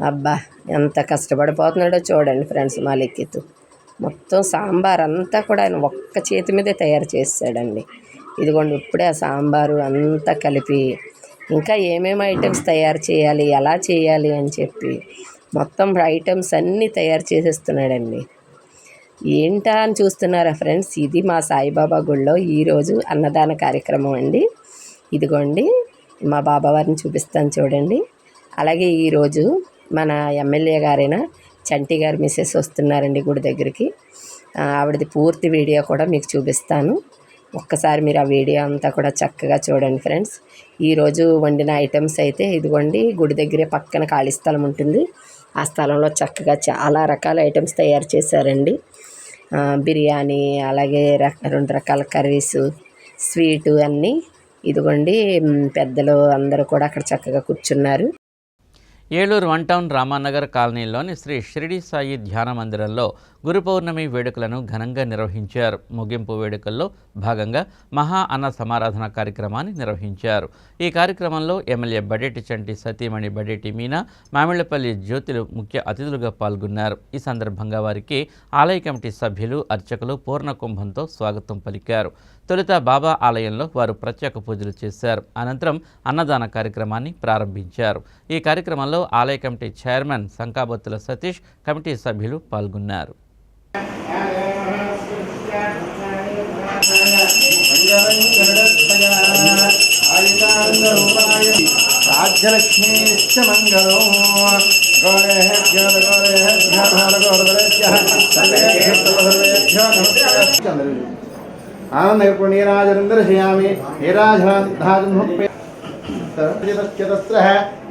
అబ్బా ఎంత కష్టపడిపోతున్నాడో చూడండి ఫ్రెండ్స్ మా లిఖిత్ మొత్తం సాంబార్ అంతా కూడా ఆయన ఒక్క చేతి మీదే తయారు చేసాడండి ఇదిగోండి ఇప్పుడే ఆ సాంబారు అంతా కలిపి ఇంకా ఏమేమి ఐటమ్స్ తయారు చేయాలి ఎలా చేయాలి అని చెప్పి మొత్తం ఐటమ్స్ అన్నీ తయారు చేసేస్తున్నాడండి. ఏంటా అని చూస్తున్నారా ఫ్రెండ్స్? ఇది మా సాయిబాబా గుళ్ళో ఈరోజు అన్నదాన కార్యక్రమం అండి. ఇదిగోండి మా బాబావారిని చూపిస్తాను చూడండి. అలాగే ఈరోజు మన ఎమ్మెల్యే గారైన చంటి గారు మిస్సెస్ వస్తున్నారండి గుడి దగ్గరికి. ఆవిడది పూర్తి వీడియో కూడా మీకు చూపిస్తాను. ఒక్కసారి మీరు ఆ వీడియో అంతా కూడా చక్కగా చూడండి ఫ్రెండ్స్. ఈరోజు వండిన ఐటమ్స్ అయితే ఇదిగోండి గుడి దగ్గరే పక్కన ఖాళీ స్థలం ఉంటుంది. ఆ స్థలంలో చక్కగా చాలా రకాల ఐటమ్స్ తయారు చేశారండి. బిర్యానీ అలాగే రెండు రకాల కర్రీస్ స్వీటు అన్నీ. ఇదిగోండి పెద్దలు అందరూ కూడా అక్కడ చక్కగా కూర్చున్నారు. ఏలూరు వన్ టౌన్ రామానగర్ కాలనీలోని శ్రీ షిరిడి సాయి ధ్యాన మందిరంలో గురు పౌర్ణమి వేడుకలను ఘనంగా నిర్వహించారు. ముగింపు వేడుకల్లో భాగంగా మహా అన్న సమారాధన కార్యక్రమాన్ని నిర్వహించారు. ఈ కార్యక్రమంలో ఎమ్మెల్యే బడేటి చంటి సతీమణి బడేటి మీనా మామిళ్ళపల్లి జ్యోతులు ముఖ్య అతిథులుగా పాల్గొన్నారు. ఈ సందర్భంగా వారికి ఆలయ కమిటీ సభ్యులు అర్చకులు పూర్ణ కుంభంతో స్వాగతం పలికారు. తొలుత బాబా ఆలయంలో వారు ప్రత్యేక పూజలు చేశారు. అనంతరం అన్నదాన కార్యక్రమాన్ని ప్రారంభించారు. ఈ కార్యక్రమంలో ఆలయ committee chairman Sankabattula Satish committee సభ్యులు పాల్గొన్నారు. రాజ్యలక్ష్మీశ్చ మంగళం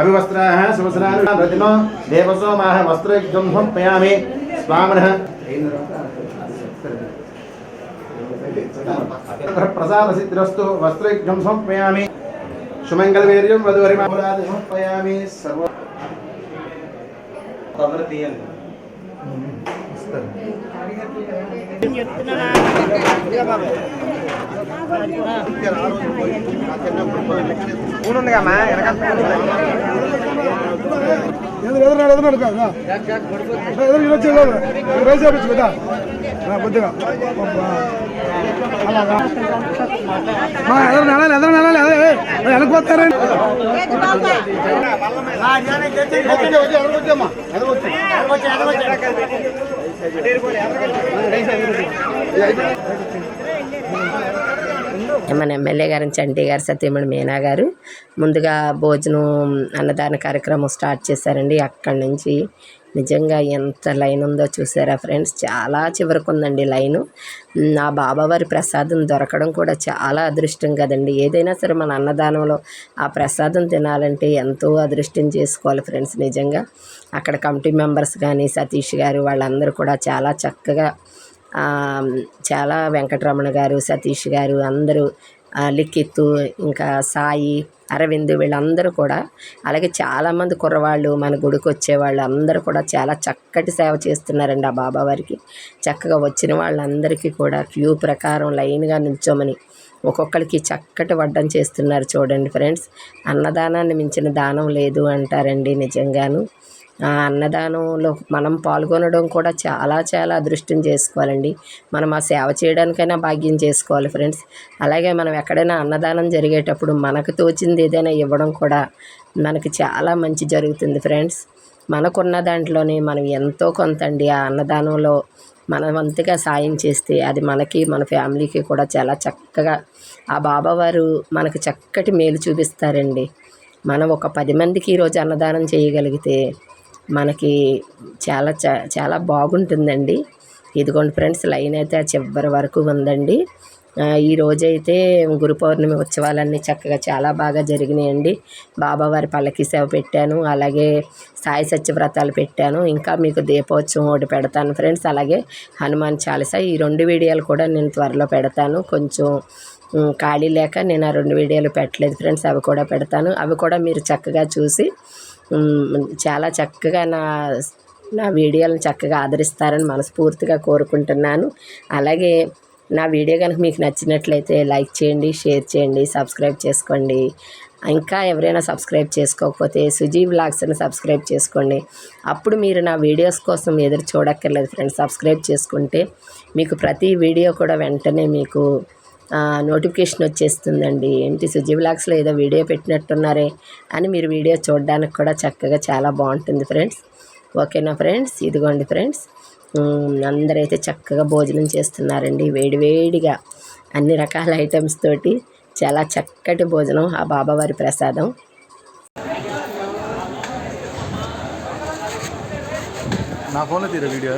अभिवस्त्राः सुवस्त्राणि प्रतिनो देवसोमाः वस्त्रगम्भं पयामि। स्वामिनः प्रसादसिद्धिरस्तु वस्त्रयुग्धं समर्पयामि सुमङ्गलवीर्यं वधुवरिमापराधं समर्पयामि सर्व प्रवृत्तियन्। ஒன்றுக்காமா எனக்கு எதிர எதிர இருக்காதா எதிர இருபத்தி ஏழு ரைஸ் ஆஃபீஸ் போயிட்டா கொத்துக்கா எனக்கு பார்த்தாரேன் మన ఎమ్మెల్యే గారు చంటి గారు సత్యమణి మీనా గారు. ముందుగా భోజనం అన్నదాన కార్యక్రమం స్టార్ట్ చేశారండి. అక్కడి నుంచి నిజంగా ఎంత లైన్ ఉందో చూసారా ఫ్రెండ్స్? చాలా చివరకు ఉందండి లైను. నా బాబావారి ప్రసాదం దొరకడం కూడా చాలా అదృష్టం కదండి. ఏదైనా సరే మన అన్నదానంలో ఆ ప్రసాదం తినాలంటే ఎంతో అదృష్టం చేసుకోవాలి ఫ్రెండ్స్ నిజంగా. అక్కడ కమిటీ మెంబర్స్ కానీ సతీష్ గారు వాళ్ళందరూ కూడా చాలా చక్కగా చాలా వెంకటరమణ గారు సతీష్ గారు అందరూ లిఖిత్ ఇంకా సాయి అరవింద్ వీళ్ళందరూ కూడా అలాగే చాలామంది కుర్రవాళ్ళు మన గుడికి వచ్చేవాళ్ళు అందరూ కూడా చాలా చక్కటి సేవ చేస్తున్నారండి ఆ బాబావారికి చక్కగా వచ్చిన వాళ్ళందరికీ కూడా క్యూ ప్రకారం లైన్గా నిల్చోమని ఒక్కొక్కరికి చక్కటి వడ్డం చేస్తున్నారు చూడండి ఫ్రెండ్స్. అన్నదానాన్ని మించిన దానం లేదు అంటారండి నిజంగాను. ఆ అన్నదానంలో మనం పాల్గొనడం కూడా చాలా చాలా అదృష్టం చేసుకోవాలండి. మనం ఆ సేవ చేయడానికైనా భాగ్యం చేసుకోవాలి ఫ్రెండ్స్. అలాగే మనం ఎక్కడైనా అన్నదానం జరిగేటప్పుడు మనకు తోచింది ఏదైనా ఇవ్వడం కూడా మనకి చాలా మంచి జరుగుతుంది ఫ్రెండ్స్. మనకున్న దాంట్లోనే మనం ఎంతో కొంత అండి ఆ అన్నదానంలో మన వంతుగా సాయం చేస్తే అది మనకి మన ఫ్యామిలీకి కూడా చాలా చక్కగా ఆ బాబావారు మనకు చక్కటి మేలు చూపిస్తారండి. మనం ఒక పది మందికి ఈరోజు అన్నదానం చేయగలిగితే మనకి చాలా చా- చాలా బాగుంటుందండి. ఇదిగోండి ఫ్రెండ్స్ లైన్ అయితే ఆ చివరి వరకు ఉందండి. ఈ రోజైతే గురు పౌర్ణమి ఉత్సవాలన్నీ చక్కగా చాలా బాగా జరిగినాయండి. బాబావారి పల్లకి సేవ పెట్టాను అలాగే సాయి సత్యవ్రతాలు పెట్టాను ఇంకా మీకు దీపోత్సవం ఒకటి పెడతాను ఫ్రెండ్స్. అలాగే హనుమాన్ చాలీస ఈ రెండు వీడియోలు కూడా నేను త్వరలో పెడతాను. కొంచెం ఖాళీ లేక నేను ఆ రెండు వీడియోలు పెట్టలేదు ఫ్రెండ్స్ అవి కూడా పెడతాను. అవి కూడా మీరు చక్కగా చూసి చాలా చక్కగా నా నా వీడియోలను చక్కగా ఆదరిస్తారని మనస్ఫూర్తిగా కోరుకుంటున్నాను. అలాగే నా వీడియో కనుక మీకు నచ్చినట్లయితే లైక్ చేయండి షేర్ చేయండి సబ్స్క్రైబ్ చేసుకోండి. ఇంకా ఎవరైనా సబ్స్క్రైబ్ చేసుకోకపోతే సుజీ బ్లాగ్స్ని సబ్స్క్రైబ్ చేసుకోండి. అప్పుడు మీరు నా వీడియోస్ కోసం ఎదురు చూడక్కర్లేదు ఫ్రెండ్స్. సబ్స్క్రైబ్ చేసుకుంటే మీకు ప్రతి వీడియో కూడా వెంటనే మీకు నోటిఫికేషన్ వచ్చేస్తుందండి. ఏంటి సుజీ బ్లాగ్స్లో ఏదో వీడియో పెట్టినట్టున్నారే అని మీరు వీడియో చూడడానికి కూడా చక్కగా చాలా బాగుంటుంది ఫ్రెండ్స్. ఓకేనా ఫ్రెండ్స్? ఇదిగోండి ఫ్రెండ్స్. అందరైతే చక్కగా భోజనం చేస్తున్నారండి. వేడివేడిగా అన్ని రకాల ఐటమ్స్ తోటి చాలా చక్కటి భోజనం ఆ బాబావారి ప్రసాదం. నా ఫోన్లో తీరా వీడియో?